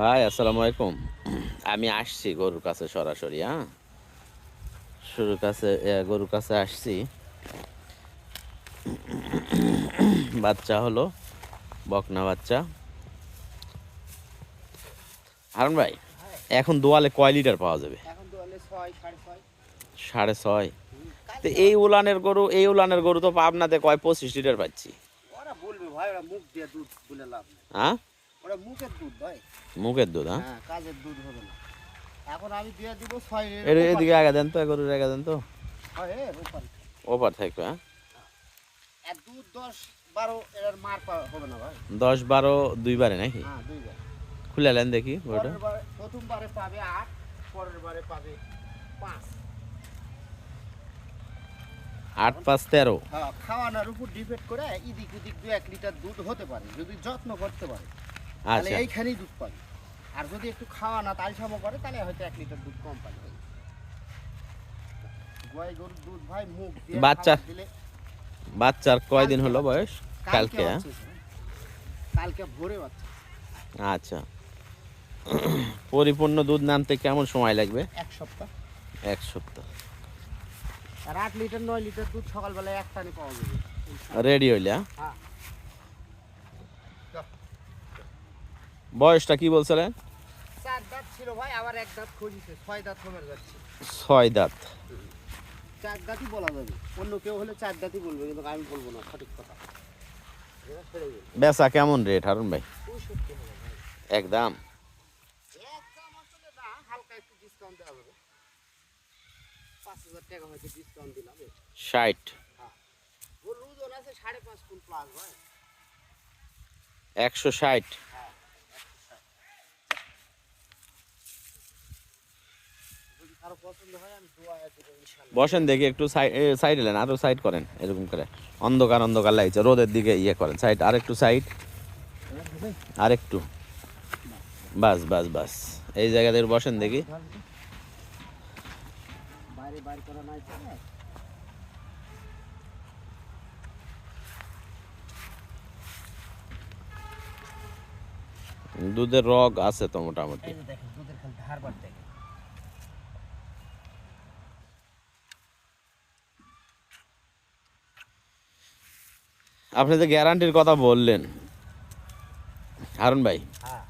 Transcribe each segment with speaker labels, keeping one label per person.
Speaker 1: ভাই আসসালামু আলাইকুম। আমি আসছি গরুর কাছে সরাসরি হ্যাঁ? শুরুর কাছে গরুর কাছে আসছি। বাচ্চা হলো বকনা বাচ্চা। হারুন ভাই এখন দোয়ালে কয় লিটার পাওয়া যাবে?
Speaker 2: সাড়ে ছয়।
Speaker 1: তো এই উলানের গরু এই উলানের গরু তো পাবনাতে কয় পঁচিশ লিটার পাচ্ছি? হ্যাঁ?
Speaker 2: ওরা মুখের দুধ ভাই।
Speaker 1: মুখের দুধ হ্যাঁ?
Speaker 2: হ্যাঁ কাজের দুধ হবে না। এখন আমি দিয়ে দিব ছয়
Speaker 1: এর এদিকে আগে দেন তো গরুর আগে দেন তো।
Speaker 2: হয়
Speaker 1: ওপার। থাকবে হ্যাঁ?
Speaker 2: আর দুধ দশ বারো এর মার হবে না ভাই।
Speaker 1: দশ বারো দুইবারে নাকি?
Speaker 2: হ্যাঁ দুইবার
Speaker 1: খুলে নেন দেখি ওটা
Speaker 2: প্রথমবারে পাবে আট পরের বারে পাবে পাঁচ।
Speaker 1: আট পাঁচ তেরো।
Speaker 2: হ্যাঁ খাওয়ানোর উপর ডিপেন্ড করে এদিক ওদিক দু এক লিটার দুধ হতে পারে যদি যত্ন করতে পারে। তাহলে
Speaker 1: আচ্ছা।
Speaker 2: এইখানেই দুধ পাবে। আর যদি একটু খাওয়া না তালসাম করে তাহলে হয়তো এক লিটার দুধ কম পাবে। গোয়াই গরুর দুধ ভাই মুখ দিয়ে
Speaker 1: বাচ্চা-
Speaker 2: দিলে
Speaker 1: বাচ্চার কয়দিন হলো বয়স? কালকে হ্যাঁ?
Speaker 2: কালকে ভোরে বাচ্চা।
Speaker 1: আচ্ছা। পরিপূর্ণ দুধ নামতে কেমন সময় লাগবে?
Speaker 2: এক সপ্তাহ।
Speaker 1: এক সপ্তাহ।
Speaker 2: আর আট লিটার নয় লিটার দুধ সকালবেলায় এক টানে পাওয়া যাবে।
Speaker 1: রেডি হইলে হ্যাঁ? বয়সটা কি বলছিলেন
Speaker 2: চার দাঁত ছিল ভাই আবার এক দাঁত ছয় দাঁত যাচ্ছে।
Speaker 1: ছয় দাঁত।
Speaker 2: চার দাঁতই বলা যাবে। অন্য কেউ হলে চার দাঁতই বলবে কিন্তু আমি বলব না সঠিক কথা।
Speaker 1: বেচা কেমন রেট হারুন ভাই? একদম।
Speaker 2: একদম আসলে না হালকা একটু ডিসকাউন্ট দেওয়া যাবে পাঁচ হাজার টাকা হয়তো ডিসকাউন্ট দিলাম
Speaker 1: ষাট
Speaker 2: ওর ওজন আছে সাড়ে পাঁচ ফুট প্লাস ভাই
Speaker 1: একশো ষাট
Speaker 2: হ্যাঁ একশো ষাট। যদি কারও পছন্দ হয় আমি দোয়া দেবো ইনশাল্লাহ
Speaker 1: বসেন দেখি একটু সাইড এলেন আরও সাইড করেন এরকম করে। অন্ধকার অন্ধকার লাগছে রোদের দিকে ইয়ে করেন সাইড আর একটু সাইড আর একটু বাস বাস বাস। এই জায়গাতে বসেন দেখি? দুধের রগ আছে তো মোটামুটি।
Speaker 2: দুধের ধার বার
Speaker 1: আপনি যে গ্যারান্টির কথা বললেন হারুন ভাই
Speaker 2: হ্যাঁ।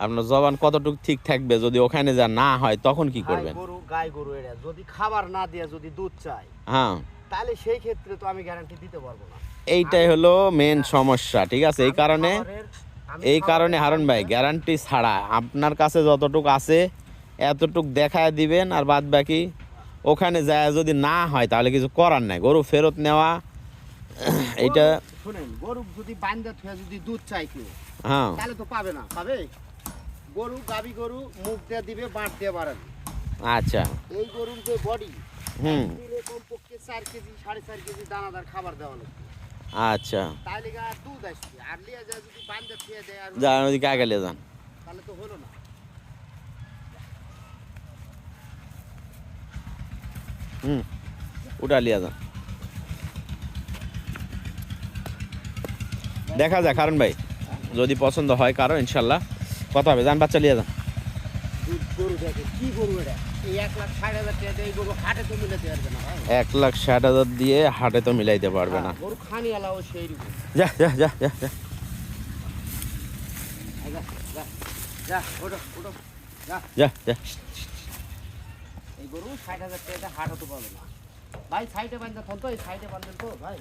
Speaker 1: আপনার জবান কতটুকু ঠিক থাকবে যদি ওখানে যা না হয় তখন কি করবেন?
Speaker 2: গরু গাই গরু এরা। যদি খাবার না দিয়ে যদি দুধ চায়
Speaker 1: হ্যাঁ।
Speaker 2: তাহলে সেই ক্ষেত্রে তো আমি গ্যারান্টি দিতে পারব না।
Speaker 1: এইটাই হলো মেন সমস্যা ঠিক আছে? এই কারণে এই কারণে হারুন ভাই গ্যারান্টি ছাড়া আপনার কাছে যতটুক আছে এতটুক দেখায় দিবেন আর বাদ বাকি ওখানে যায় যদি না হয় তাহলে কিছু করার নাই। গরু ফেরত নেওয়া এইটা
Speaker 2: শুনেন গরু যদি বান্ধা থুয়ে যদি দুধ চাই কেউ
Speaker 1: হ্যাঁ।
Speaker 2: তাহলে তো পাবে না পাবে? গরু গাবি গরু মুখ দিয়ে দিবে বাঁট দিয়ে বাড়াবে
Speaker 1: আচ্ছা।
Speaker 2: এই গরুর যে বডি
Speaker 1: হুম।
Speaker 2: কমপক্ষে চার কেজি সাড়ে চার কেজি দানাদার খাবার দেওয়া লাগবে।
Speaker 1: আচ্ছা।
Speaker 2: তাহলে গা দুধ আসছে আর লিয়া যায় যদি বান্ধা থুয়ে দেয় আর
Speaker 1: যান ওদিকে আগে লিয়ে যান।
Speaker 2: তাহলে তো হলো না।
Speaker 1: হুম ওটা লিয়ে যান। দেখা যাক কারণ ভাই। যদি পছন্দ হয় কারও ইনশাল্লাহ। কথা হবে যান বাচ্চা লিয়ে যান।
Speaker 2: এক লাখ ষাট হাজার দিয়ে হাটে তো মিলাতে পারবে না
Speaker 1: এক লাখ ষাট হাজার দিয়ে হাটে তো মিলাইতে পারবে না।
Speaker 2: হ্যাঁ, রকম
Speaker 1: যা যা যা যা যা।
Speaker 2: এই যা যা যা গরু ষাট হাজার টাকা হাট হতে পারবে না। ভাই সাইডে বান্ধা থাকতো এই সাইডে বান্ধেন তো ভাই।